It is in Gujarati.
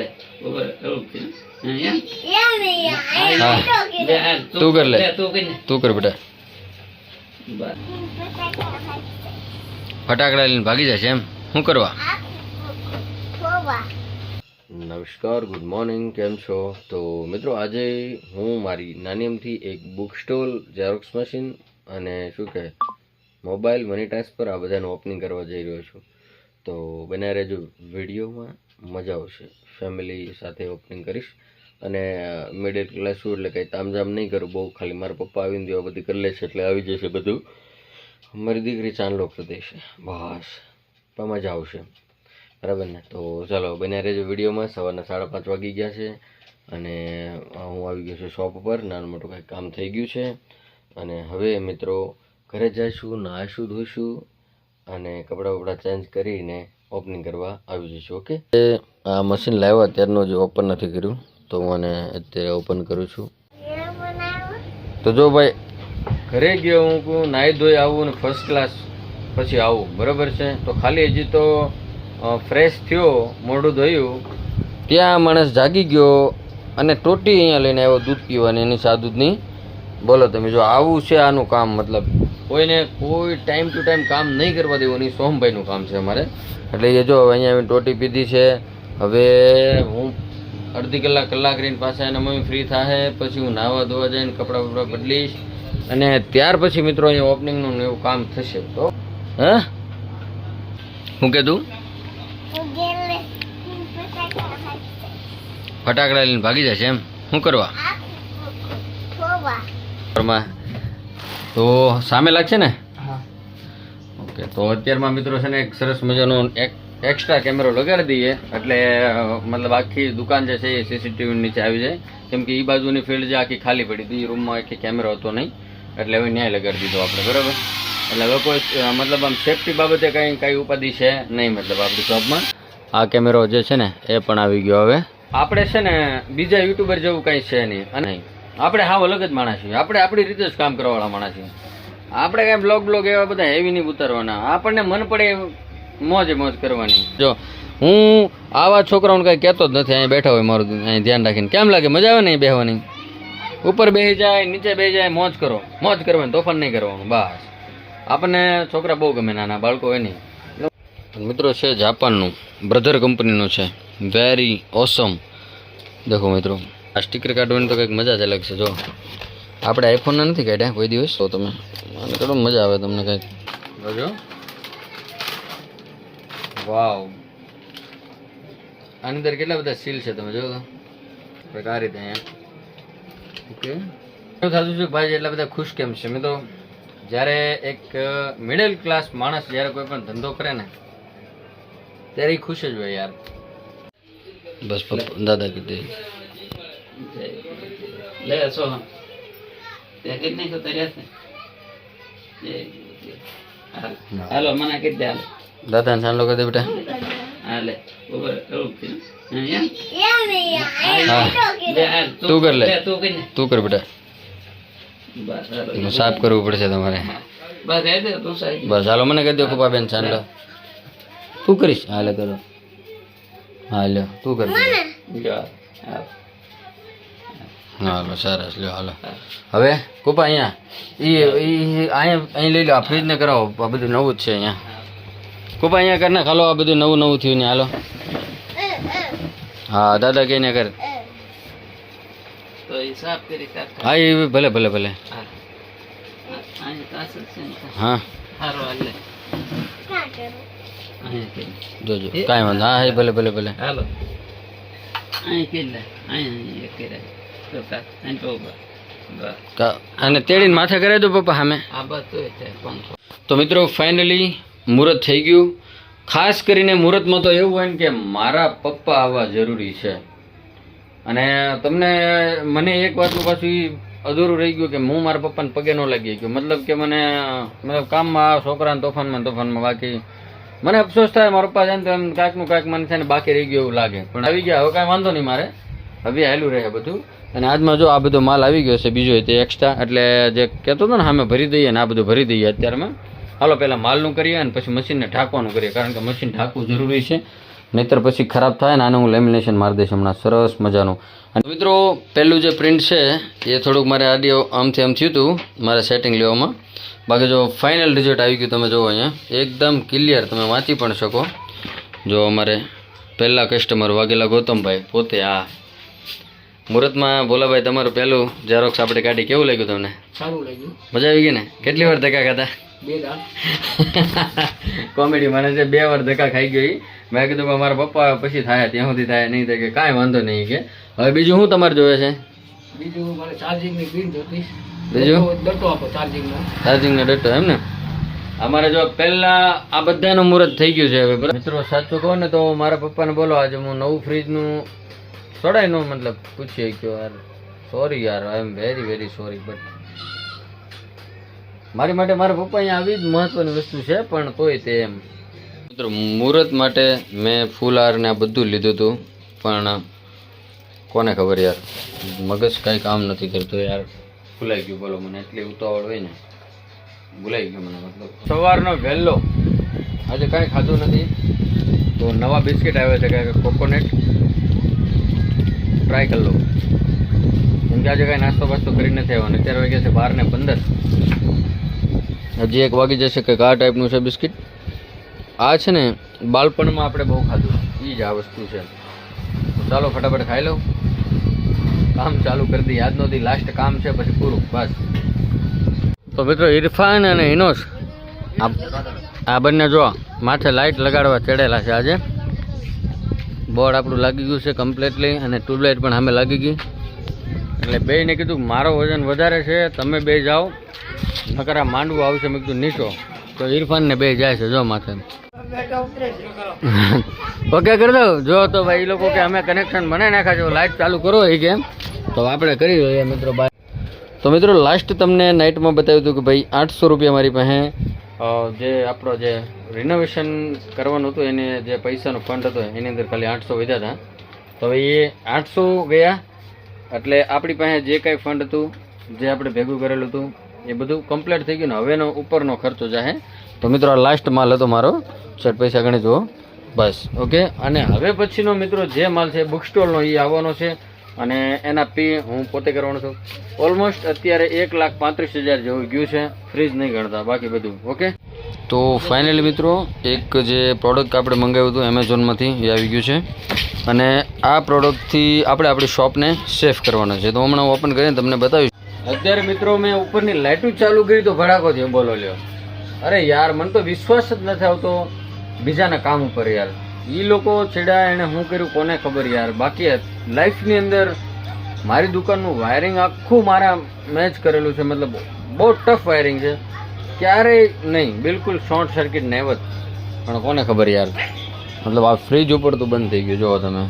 લે. તું કર લે. તું કર ને. તું કર બેટા. ફટાકડા લઈને ભાગી જશે એમ. શું કરવા? નમસ્કાર ગુડ મોર્નિંગ કેમ છો? તો મિત્રો આજે હું મારી નાની એમથી એક બુક સ્ટોલ ઝેરોક્સ મશીન અને શું કહે મોબાઈલ મની ટ્રાન્સફર આ બધાનું ઓપનિંગ કરવા જઈ રહ્યો છું. તો બને રહેજો વિડીયોમાં. મજા આવશે. ફેમિલી સાથે ઓપનિંગ કરીશ. અને મિડલ ક્લાસ છું એટલે કંઈ તામઝામ નહીં કરું. બહુ ખાલી મારા પપ્પા આવીને દેવા બધી કરી લેશે એટલે આવી જશે બધું. મારી દીકરી ચાંદલો કરી દેશે બસ. પણ મજા આવશે. બરાબર ને? તો ચાલો, બન્યા રહેજો વિડીયોમાં. સવારના સાડા પાંચ વાગી ગયા છે. અને હું આવી ગયો છું શોપ ઉપર નાનું મોટું કંઈક કામ થઈ ગયું છે. અને હવે મિત્રો, ઘરે જઈશું નહાઈશું ધોઈશું અને કપડાં બપડા ચેન્જ કરીને ઓપનિંગ કરવા આવી જઈશું, ઓકે? આ મશીન લાવ્યા, અત્યારનું જે ઓપન નથી કર્યું, તો હું આને અત્યારે ઓપન કરું છું. તો જો ભાઈ, ઘરે ગયો હું કહું નાહી ધોઈ આવું ને ફર્સ્ટ ક્લાસ પછી આવું, બરાબર છે? તો ખાલી હજી તો ફ્રેશ થયો, મોઢું ધોયું. ત્યાં માણસ જાગી ગયો અને ટોટી અહીંયા લઈને આવ્યો દૂધ પીવાની, એની સા દૂધની બોલો તમે, જો આવું છે આનું કામ, મતલબ? કોઈને કોઈ ટાઈમ ટુ ટાઈમ કામ નહીં કરવા દેવું નહીં સોમભાઈનું કામ છે અમારે. એટલે એ જો હવે અહીંયા અમે ટોટી પીધી છે હવે હું અડધી કલાક કલાક રહીને પાછા એના મમ્મી ફ્રી થાય પછી હું નાહવા ધોવા જઈને કપડાં બપડા બદલીશ અને ત્યાર પછી મિત્રો અહીંયા ઓપનિંગનું એવું કામ થશે તો. હા? હું કીધું ફટાકડા લઈને ભાગી જશે એમ? શું કરવા? તો સામે લાગશે ને? ઓકે તો અત્યારમાં મિત્રો છે ને એક સરસ મજાનો એક એક્સ્ટ્રા કેમેરો લગાડી દઈએ. એટલે મતલબ આખી દુકાન જે છે એ સીસીટીવી નીચે આવી જાય. કેમ કે એ બાજુની ફિલ્ડ જે આખી ખાલી પડી હતી એ રૂમમાં આખી કેમેરો હતો નહીં. એટલે હવે ન્યાય લગાડી દીધો આપણે બરાબર? એટલે હવે કોઈ મતલબ આમ સેફટી બાબતે કંઈ કંઈ ઉપાધિ છે નહીં મતલબ આપણી શોપમાં આ કેમેરો જે છે ને એ પણ આવી ગયો હવે. આપણે છે ને બીજા યુટ્યુબર જેવું કંઈ છે નહીં. અને નહીં આપણે હાવ અલગ જ માણસ છીએ. આપણે આપણી રીતે જ કામ કરવાવાળા માણસ છીએ. આપણે કાંઈ બ્લોગ બ્લોગ એવા બધા હેવી નહીં ઉતારવાના. આપણને મન પડે મોજ મોજે કરવાની. જો, હું આવા છોકરાઓને કાંઈ કહેતો જ નથી. અહીં બેઠા હોય મારું અહીં ધ્યાન રાખીને. કેમ લાગે? મજા આવે ને અહીં બેહવાની? ઉપર બેસી જાય, નીચે બેસી જાય, મોજ કરો. મોજ કરવાની, તોફાન નહીં કરવાનું. બસ. આપણને છોકરા બહુ ગમે, નાના બાળકો હોય નહીં. મિત્રો છે જાપાનનું બ્રધર કંપનીનું છે. વેરી ઓસમ દેખો મિત્રો. આ સ્ટીકર કાઢવાની તો કંઈક મજા જ અલગ છે જો. આપણે આઈફોનના નથી કાઢ્યા કોઈ દિવસ? તો તમે. મને કાઢો મજા આવે તમને કંઈક. જો. વાવ. આની અંદર કેટલા બધા સીલ છે તમે જો આ રીતે અહીંયા. ઓકે. એવું થતું છે ભાઈ એટલા બધા ખુશ કેમ છે? મેં તો જ્યારે એક મિડલ ક્લાસ માણસ જ્યારે કોઈ પણ ધંધો કરે ને ત્યારે એ ખુશ જ હોય યાર. બસ દાદા કીધે લે તે કઈ નહીં જય ગુરુદેવ. હાલ. હાલો મને કહી દે હાલો. દાદા ને ચાલો કહી દે બેટા. હા લે. ઉપર એવું છે તું કર લે. તું કર તું કર બેટા. બસ સાફ કરવું પડશે તમારે. બસ રહે દે તું સાહેબ. બસ હાલો મને કહી દો કપા બેન ચાલો તું કરીશ. હાલે કરો. હાલો તું કર હાલ. સરસ લ્યો હાલો. હવે કૃપા અહીંયા. એ અહીંયા અહીં લઈ લો આ ફ્રીજ ને કરાવો. આ બધું નવું જ છે અહીંયા. કૃપા અહીંયા કરીને ખાલો આ બધું નવું નવું થયું ને હાલો. હા દાદા કહીને કર. હા એ ભલે ભલે ભલે. હા. જોજો કાંઈ વાંધો હા ભલે ભલે ભલે. હાલો. અહીં કરી અહીં અહીં એક કર્યા અને તેડીને માથે કરાવી દો પપ્પા સામે? તો. મિત્રો ફાઇનલી મુહૂર્ત થઈ ગયું. ખાસ કરીને મુહૂર્તમાં તો એવું હોય ને કે મારા પપ્પા આવવા જરૂરી છે. અને તમને મને એક વાતનું પાછું અધૂરું રહી ગયું કે હું મારા પપ્પાને પગે ન લાગી ગયો. મતલબ કે મને મતલબ કામમાં છોકરાને તોફાનમાં તોફાનમાં બાકી. મને અફસોસ થાય મારા પપ્પા જાય ને તો એમ કાંઈકનું કાંઈક મને છે ને બાકી રહી ગયું એવું લાગે. પણ આવી ગયા હવે કાંઈ વાંધો નહીં મારે. હવે હાલું રહે બધું. અને આજમાં જો આ બધો માલ આવી ગયો છે બીજો તે એક્સ્ટ્રા એટલે જે કહેતો હતો ને સામે ભરી દઈએ ને આ બધું ભરી દઈએ અત્યારમાં. હાલો, પહેલાં માલનું કરીએ અને પછી મશીનને ઢાંકવાનું કરીએ, કારણ કે મશીન ઢાંકવું જરૂરી છે. નહીતર પછી ખરાબ થાય ને આને હું લેમિનેશન મારી દઈશ હમણાં. સરસ મજાનું. અને મિત્રો, પહેલું જે પ્રિન્ટ છે, એ થોડુંક મારે આડિયો આમથી આમ થયું હતું, મારે સેટિંગ લેવામાં બાકી જો ફાઇનલ રિઝલ્ટ આવી ગયું તમે જુઓ અહીંયા. એકદમ ક્લિયર તમે વાંચી પણ શકો. જો અમારે પહેલાં કસ્ટમર વાઘેલા ગૌતમભાઈ પોતે આ મુહૂર્તમાં ભોલાભાઈ તમારું પહેલું ઝેરોક્ષ આપણે કાઢી કેવું લાગ્યું તમને? સારું લાગ્યું. મજા આવી ગઈ ને? કેટલી વાર ધક્કા ખાતા કોમેડી મને છે બે વાર ધક્કા ખાઈ ગઈ. મેં કીધું કે મારા પપ્પા પછી થાય ત્યાં સુધી થાય નહીં થાય કે કાંઈ વાંધો નહીં કે. હવે બીજું શું તમારે જોવે છે? બીજું મારે ચાર્જિંગની પિન જોતી બીજું? ડટ્ટો આપો ચાર્જિંગનો ચાર્જિંગનો ડટ્ટો એમ ને? અમારે જો પહેલા આ બધાનું મુહૂર્ત થઈ ગયું છે હવે મિત્રો સાચું કહો ને તો મારા પપ્પાને બોલો આજે હું નવું ફ્રીજનું સોડાય નો મતલબ પૂછી ગયો યાર સોરી યાર I am very very sorry but મારી માટે મારા પપ્પા અહીંયા આવી જ મહત્વની વસ્તુ છે પણ તોય તે એમ. મિત્રો મુહૂર્ત માટે મેં ફૂલહારને આ બધું લીધું હતું પણ કોને ખબર યાર? મગજ કાંઈ કામ નથી કરતું યાર. ભૂલાઈ ગયું બોલો મને એટલી ઉતાવળ હોય ને. ભૂલાઈ ગયું મને મતલબ. સવારનો વહેલો. આજે કાંઈ ખાધું નથી. તો નવા બિસ્કિટ આવ્યા છે કે કોકોનટ. ટ્રાય કરી લઉં. કેમ કે આજે કાંઈ નાસ્તો બાસ્તો કરી નથી આવ્યો. અને અત્યારે વાગ્યા છે બાર ને પંદર. હજી એક વાગી જશે કે આ ટાઈપનું છે બિસ્કિટ. આ છે ને બાળપણમાં આપણે બહુ ખાધું. એ જ આ વસ્તુ છે. ચાલો ફટાફટ ખાઈ લઉં. કામ ચાલુ કરી દઈએ. યાદ નહોતી લાસ્ટ કામ છે, પછી પૂરું. બસ. તો મિત્રો, ઇરફાન અને ઇનોસ આ બંને જો માથે લાઇટ લગાડવા ચડેલા છે આજે. બોર્ડ આપણું લાગી ગયું છે કમ્પ્લીટલી અને ટ્યુબલાઇટ પણ અમે લાગી ગઈ. એટલે બેયને કીધું, મારો વજન વધારે છે, તમે બે જાઓ. નકર માંડવું આવશે. મેં કીધું, નીચો. તો ઇરફાનને બે જાય છે જો માથે. ઓકે કરી દઉં. જો તો ભાઈ એ લોકો કે અમે કનેક્શન બનાવી નાખ્યા છો લાઇટ ચાલુ કરો એ કેમ તો આપણે કરી દઈએ મિત્રો બાય તો મિત્રો લાસ્ટ તમને નાઇટમાં બતાવ્યું હતું કે ભાઈ, આઠસો રૂપિયા મારી પાસે જે આપણો જે રિનોવેશન કરવાનું હતું, એને જે પૈસાનો ફંડ હતો, એની અંદર ખાલી આઠસો વધ્યા હતા. તો એ આઠસો ગયા, એટલે આપણી પાસે જે કાંઈ ફંડ હતું, જે આપણે ભેગું કરેલું હતું, એ બધું કમ્પ્લીટ થઈ ગયું ને હવેનો ઉપરનો ખર્ચો જાહે. તો મિત્રો, આ લાસ્ટ માલ હતો મારો. શર્ટ પૈસા ગણી જુઓ. બસ ઓકે અને હવે પછીનો મિત્રો, જે માલ છે બુક સ્ટોલનો એ આવવાનો છે. અને એના પી હું પોતે કરવાનો છું. ઓલમોસ્ટ અત્યારે એક લાખ પાંત્રીસ હજાર જેવું ગયું છે. ફ્રીજ નહીં ગણતા બાકી બધું ઓકે તો ફાઇનલી મિત્રો એક જે પ્રોડક્ટ આપણે મંગાવ્યું હતું એમેઝોનમાંથી એ આવી ગયું છે. અને આ પ્રોડક્ટથી આપણે આપણી શોપને સેફ કરવાનો છે. તો હમણાં હું ઓપન કરીને તમને બતાવીશ. અત્યારે મિત્રો મેં ઉપરની લાઇટો ચાલુ કરી તો ભડાકો થયો બોલો લ્યો. અરે યાર મને તો વિશ્વાસ જ નથી આવતો. બીજાના કામ ઉપર યાર. એ લોકો છેડા એણે શું કર્યું કોને ખબર યાર? બાકી લાઈફની અંદર મારી દુકાનનું વાયરિંગ આખું મારા મેચ કરેલું છે. મતલબ બહુ ટફ વાયરિંગ છે. ક્યારેય નહીં, બિલકુલ શોર્ટ સર્કિટ નહેવત પણ કોને ખબર યાર? મતલબ આ ફ્રીજ ઉપર તો બંધ થઈ ગયું. જુઓ તમે.